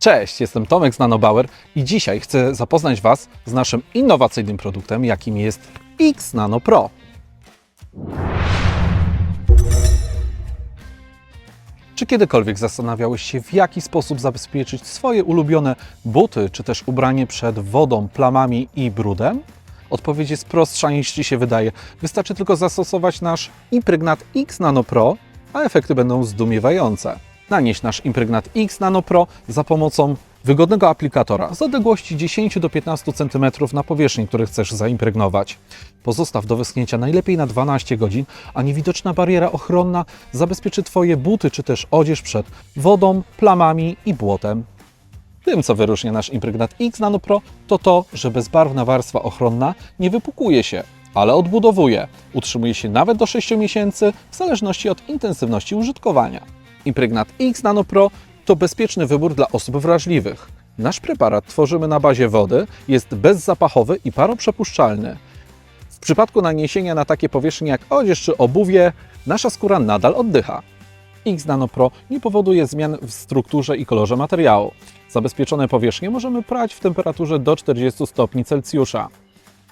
Cześć, jestem Tomek z Nanobauer i dzisiaj chcę zapoznać Was z naszym innowacyjnym produktem, jakim jest X Nano Pro. Czy kiedykolwiek zastanawiałeś się, w jaki sposób zabezpieczyć swoje ulubione buty, czy też ubranie przed wodą, plamami i brudem? Odpowiedź jest prostsza niż Ci się wydaje. Wystarczy tylko zastosować nasz Impregnat X Nano Pro, a efekty będą zdumiewające. Nanieś nasz Impregnat X Nano Pro za pomocą wygodnego aplikatora z odległości 10 do 15 cm na powierzchni, który chcesz zaimpregnować. Pozostaw do wyschnięcia najlepiej na 12 godzin, a niewidoczna bariera ochronna zabezpieczy Twoje buty czy też odzież przed wodą, plamami i błotem. Tym, co wyróżnia nasz Impregnat X Nano Pro, to to, że bezbarwna warstwa ochronna nie wypukuje się, ale odbudowuje. Utrzymuje się nawet do 6 miesięcy, w zależności od intensywności użytkowania. Impregnat X Nano Pro to bezpieczny wybór dla osób wrażliwych. Nasz preparat tworzymy na bazie wody, jest bezzapachowy i paroprzepuszczalny. W przypadku naniesienia na takie powierzchnie jak odzież czy obuwie, nasza skóra nadal oddycha. X Nano Pro nie powoduje zmian w strukturze i kolorze materiału. Zabezpieczone powierzchnie możemy prać w temperaturze do 40 stopni Celsjusza.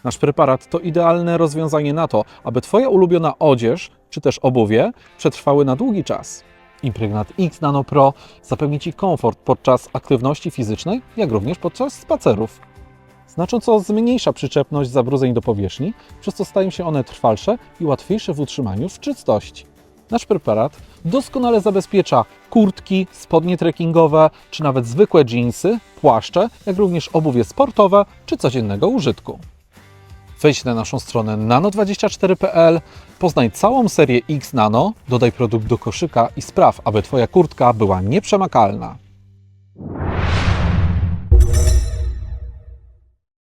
Nasz preparat to idealne rozwiązanie na to, aby Twoja ulubiona odzież czy też obuwie przetrwały na długi czas. Impregnat X Nano Pro zapewni Ci komfort podczas aktywności fizycznej, jak również podczas spacerów. Znacząco zmniejsza przyczepność zabrudzeń do powierzchni, przez co stają się one trwalsze i łatwiejsze w utrzymaniu w czystości. Nasz preparat doskonale zabezpiecza kurtki, spodnie trekkingowe, czy nawet zwykłe dżinsy, płaszcze, jak również obuwie sportowe czy codziennego użytku. Wejdź na naszą stronę nano24.pl, poznaj całą serię X Nano, dodaj produkt do koszyka i spraw, aby Twoja kurtka była nieprzemakalna.